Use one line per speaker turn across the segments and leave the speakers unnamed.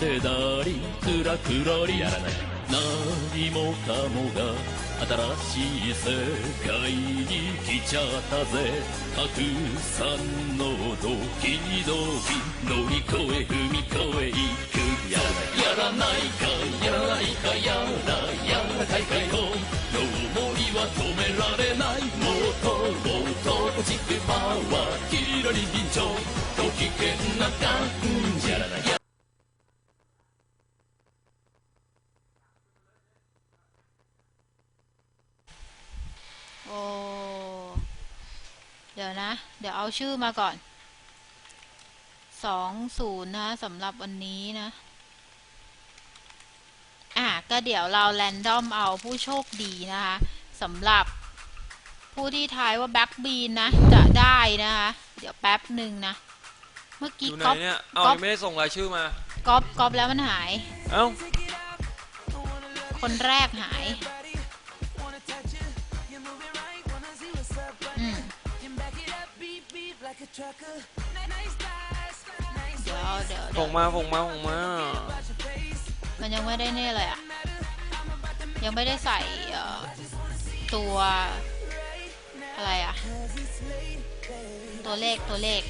てだりくらくらりやらない何もかもが新しい世界に来ちゃったぜ。たくさんのドキドキ乗り越え踏み越えいく。やらないやらないかやらないかやらやらかいかい
โอ้เดี๋ยวนะ เดี๋ยวเอาชื่อมาก่อนสองศูนย์นะสำหรับวันนี้นะ อะ ก็เดี๋ยวเราแรนดอมเอาผู้โชคดีนะคะสำหรับผู้ที่ทายว่าแบ็กบีนนะ จะได้นะคะเดี๋ยวแป๊บหนึ่งนะ เมื่อ
อ
กี้
ยู่ไหน
ก๊อป
เนี่ยเอา
ก๊อป
ยังไม่ได้ส่งรายชื่อมา
ก๊อปก๊อปแล้วมันหาย
เอ้า
คนแรกหาย เดี๋ยวเดี๋ยวเดี๋
ส่
ยว
งมาส่งมาส่งมา
มันยังไม่ได้เนี่เลยอะยังไม่ได้ใส่เอ่อตัว อะไรอะตัวเลขตัวเลข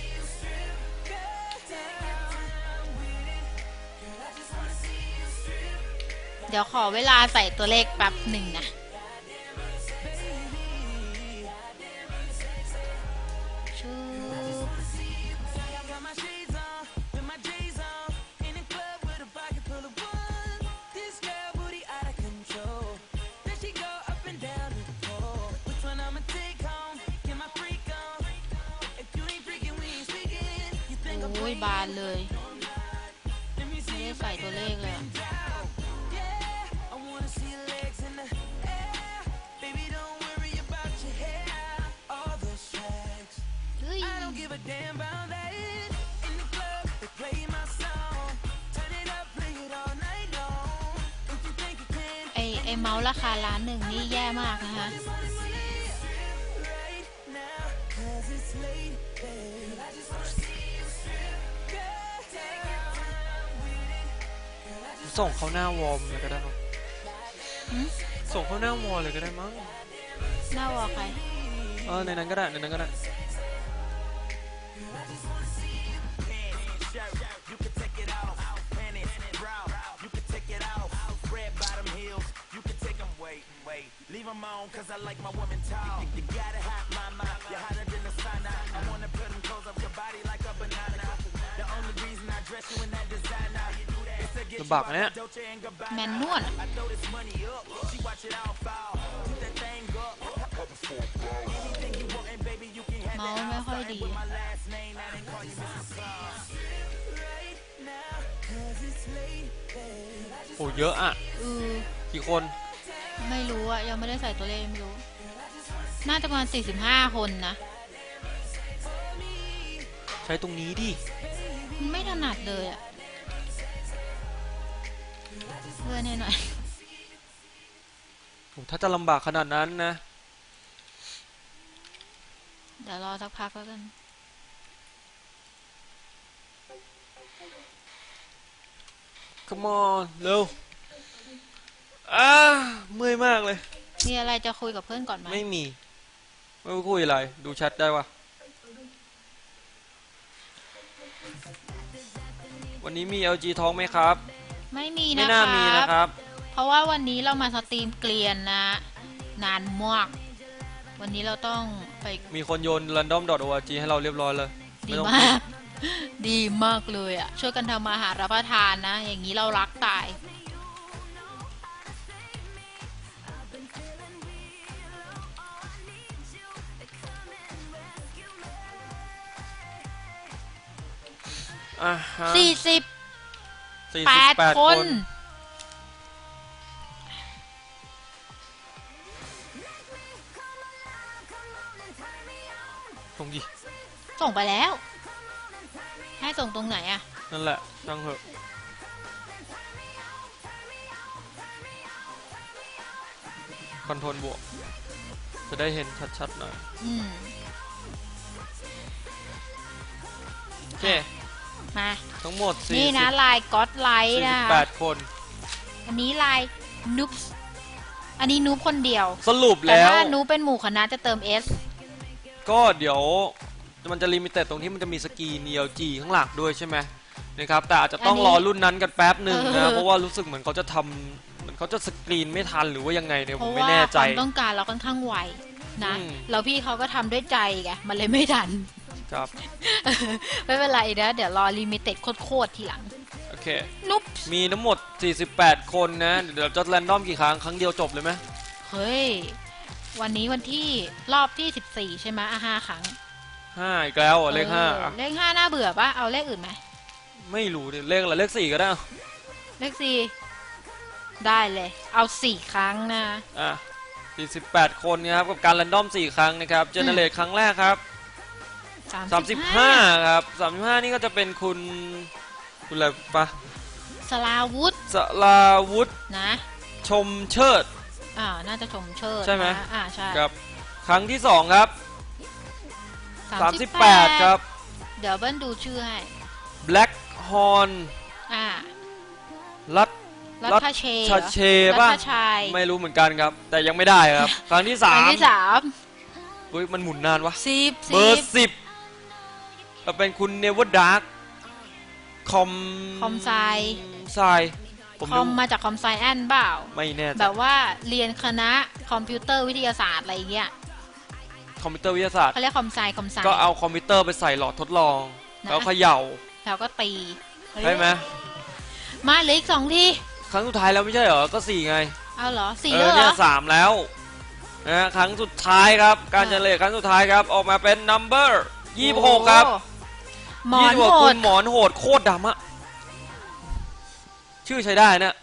เดี๋ยวขอเวลาใส่ตัวเลขแป๊บหนึ่งนะ อ้ยบานเลยไม่ได้ใส่ตัวเลขเลยไอไอเมาส์ราคาล้านหนึ่งนี่แย่มากนะคะ
ส่งเขาหน้าวอร์มเลยก็ได้มั้ง
หืม
ส่งเขาหน้าวอลเลยก็ได้มั้ง
หน้าวอลใคร
เออในนั้นก็ได้ในนั้นก็ได้
Leave
ลำบาก
out
นะเนี่ย
that Dolce and Gabbana.
แมนนวล
I throw this money up, she watch it all fall. Keep that thing up. Anything you want, and baby, you can have
เมาส์ไม่ค่อยดี
my last name. I didn't call you Mrs. Song.
โอ้เยอะอะ
เออ
กี่คน
ไม่รู้อะยังไม่ได้ใส่ตัวเลขไม่รู้ น่าจะประมาณ 45 คนนะ
ใช้ตรงนี้ดิ
ไม่ถนัดเลยอะ เพื่อนให้หน่อย
โอ้ถ้าจะลำบากขนาดนั้นนะ
เดี๋ยวรอสักพักแล้วกัน
come on เร็วอ้าเมื่อยมากเลย
มีอะไรจะคุยกับเพื่อนก่อนไหม
ไม่มี ไม่รู้คุยอะไร ดูแชทได้ปะวันนี้มี LG ท้องไหมครับ
ไม่มี
ไม่
นะ
น่า
ค
มี
รั
นะ
บ
ครับ
เพราะว่าวันนี้เรามาสตรีมเกลียนนะ นานมาก วันนี้เราต้องไป
มีคนโยน random.org ให้เราเรียบร้อยเลย
ดี
ไม่ต้อง
มาก ดีมากเลยอะช่วยกันทำอาหารรับประทานนะ อย่างนี้เรารักตาย
อะฮะ
สี่ สิบ
สี่
แป
สิบ
ด
แปด
ค
คนนตรงดิ
ส่งไปแล้ว ให้ส่งตรงไหนอะ
นั่นแหละช่างเถอะคอนโทรลบวก จะได้เห็นชัดๆหน่อย
อืม
โอเค
มา
ทั้งหมด
นี่นะลายก็อดไลท์นะคะ
48 คน
อันนี้ลายนูบอันนี้นูบคนเดียว
สรุป
แต่
แล้ว
ถ้านูบเป็นหมู่คณะจะเติม S
ก็เดี๋ยวมันจะลิมิเต็ดตรงที่มันจะมีสกรีน ELG ข้างหลังด้วยใช่ไหมนะครับแต่อาจจะต้อง
อันนี้
รอรุ่นนั้นกันแป๊บหนึ่ง
เอ
นะ
อ
เพราะว่ารู้สึกเหมือนเขาจะทำเหมือนเขาจะสกรีนไม่ทันหรือว่ายังไงเนี่ย
เพ
ผม
ราะ
ไม่
ว่า
แน่
ค
ใจ
วามต้องการเราค่อนข้างไวนะ
อืม
แล้วพี่เขาก็ทำด้วยใจไงมันเลยไม่ทัน
ครับ
ไม่เป็นไรนะ เดี๋ยวรอลิมิเต็ดโคตรๆทีหลัง
โอเค
นุ๊บ
มีทั้งหมด 48 คนนะ เดี๋ยวจะแรนดอมกี่ครั้ง ครั้งเดียวจบเลยไหม
เฮ้ย วันนี้วันที่รอบที่ 14 ใช่ไหมอะห้าครั้ง
ห้าอีกแล้วอะเลขห้า
ออเลขห้าน่าเบื่อปะเอาเลขอื่นไหม
ไม่รู้ดิเลขอะไรเลขสี่ก็ได้อะ
เลขสี่ได้เลย เอาสี่ครั้งนะ
อะ48 คนนะครับ กับการแรนดอม 4 ครั้งนะครับ เจเนเรตครั้งแรกครับ 35 ครับ 35 นี่ก็จะเป็นคุณ คุณอะไรปะ
สลาวุธ
สลาวุธ
นะ
ชมเชิด
อ่า น่าจะชมเชิด
ใช่ไหม
นะอ่า ใช่
ครับ ครั้งที่ 2 ครับ 38 ครับ
เดี๋ยวเบิ้ลดูชื่อให้
Black Horn
อ่า
รัต
รั
รั
ฐเช
ชาเชป่ะ
รัฐชัย
ไม่รู้เหมือนกันครับ แต่ยังไม่ได้ครับ ครั้งที่
ครั้ง
3
ที่สาม
เฮ้ยมันหมุนนานวะ
สิบ
เบอ
สิบ
ร์สิบก็เป็นคุณเนวดาร์กคอม
คอมไซ
ไซผม
คอ
ดู
มมาจากคอมไซแอนเปล่า
ไม่แน่ใจ
แบบว่าเรียนคณะคอมพิวเตอร์วิทยาศาสตร์อะไรอย่างเงี้ย
คอมพิวเตอร์วิทยาศาสตร์
เขาเรียกคอมไซคอมไซ
ก็เอาคอมพิวเตอร์ไปใส่หลอดทดลอง
นะ
แล้วเขย่า
แล้วก็ตีเฮ้ย
ใช่ไหม
มาเหลืออีกสองที
ครั้งสุดท้ายแล้วไม่ใช่เหรอ ก็สี่ไง
เอาเหรอสี่
เอ
แล้
อ
วเหร
เนี่ย
อ
สามแล้วนะฮะครั้งสุดท้ายครับ การ
อ่า
เจเนเรตครั้งสุดท้ายครับ ออกมาเป็น number ยี่หกครับ
โอ้ห มอ
ยี่
น
สิบหก
โห
คุ
ด
ณหมอนโหดโคตรดำอะชื่อใช้ได้นะ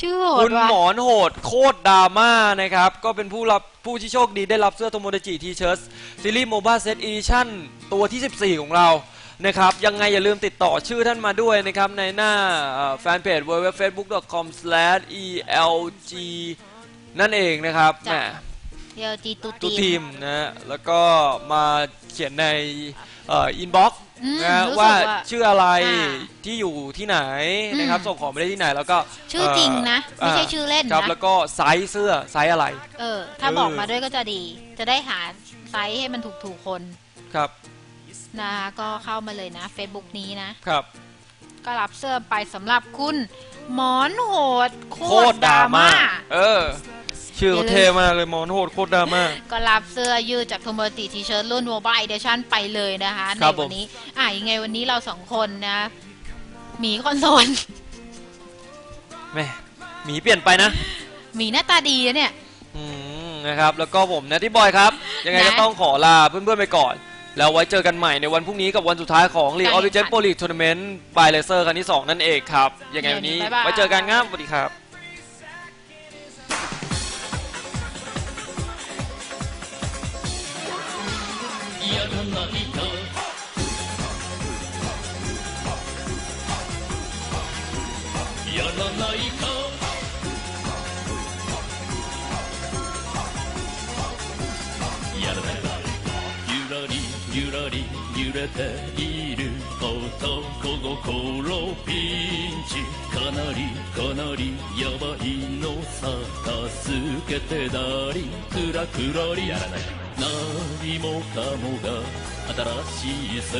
ชื่อโห
คุ
ด
ณ
ว่ะ
หมอนโหดโคตรดราม่านะครับ ก็เป็นผู้รับผู้ที่โชคดีได้รับเสื้อโทโมเดจิทีเชิร์ตซีรีส์โมบายเซตอีดิชั่นตัวที่ 14 ของเรานะครับ ยังไงอย่าลืมติดต่อชื่อท่านมาด้วยนะครับ ในหน้าแฟนเพจ www.facebook.com/elg นั่นเองนะครับแหม
เดี๋ยวจีตู
ทุก
ตี
ทีมนะ แล้วก็มาเขียนในอินบ็อกซ์
อืม
นะ
รู้สึก
ว่า
ว่า
ชื่ออะไร
อ่า
ที่อยู่ที่ไหนนะครับ
อืม
ส่งของไปได้ที่ไหนแล้วก็
ชื่อจริงนะไม่ใช่ชื่อเล่น
ครับ
นะ
แล้วก็ไซส์เสื้อไซส์อะไร
เออ ถ้า
เออ
บอกมาด้วยก็จะดี จะได้หาไซส์ให้มันถูกถูกๆคน
ครับ
นะคะก็เข้ามาเลยนะ Facebook นี้นะ
ครับ
ก็รับเสื้อไปสำหรับคุณ หมอนโหดโค
โค
ต
ต
ร
ร
ด
ด
รา
รา
ม่า
ม่า เออ ชื่อเขา
อย่าลืม
เท่มากเลยมอนโหดโคตรดราม่า
ก็รับเสื้อยืดจากโทโมติทีเชิร์ตรุ่นโมบายเดชั่นไปเลยนะคะใน
ครับผม
วันนี้ อะยังไงวันนี้เราสองคนนะหมีคอนโซล
แม่หมีเปลี่ยนไปนะ
หมีหน้าตาดีนะเนี่ย
อืมนะครับ แล้วก็ผมนะที่บอยครับ ยังไงก็
นะ
ต้องขอลาเพื่อนๆไปก่อน แล้วไว้เจอกันใหม่ในวันพรุ่งนี้กับวันสุดท้ายของ League
การ
of
แข่ง
Legends
ขัน
Pro League Tournament by Laser ครั้งที่ 2 นั่นเองครับ ยังไงวันนี้
เดี๋ยวนี้บ๊ายบาย
ไว้เจอกันครับสวัสดีครับ
やらないか。やらないか。やらないか。ゆらりゆらり揺れている男心ピンチか。なりか。なりやばいのさ助けてだりくらくらりやらない何もかもが新しい世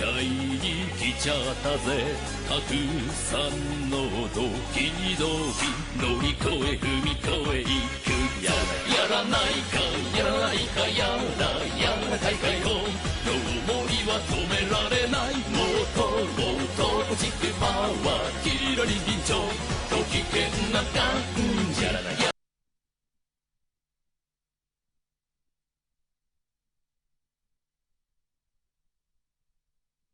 界に来ちゃったぜ。たくさんのドキドキ乗り越え踏み越え行くやらやらないかやらないかやらやらかいかよ。の思いは止められないもっともっと落ちてパワーキラリ臨場と危険な感じやらない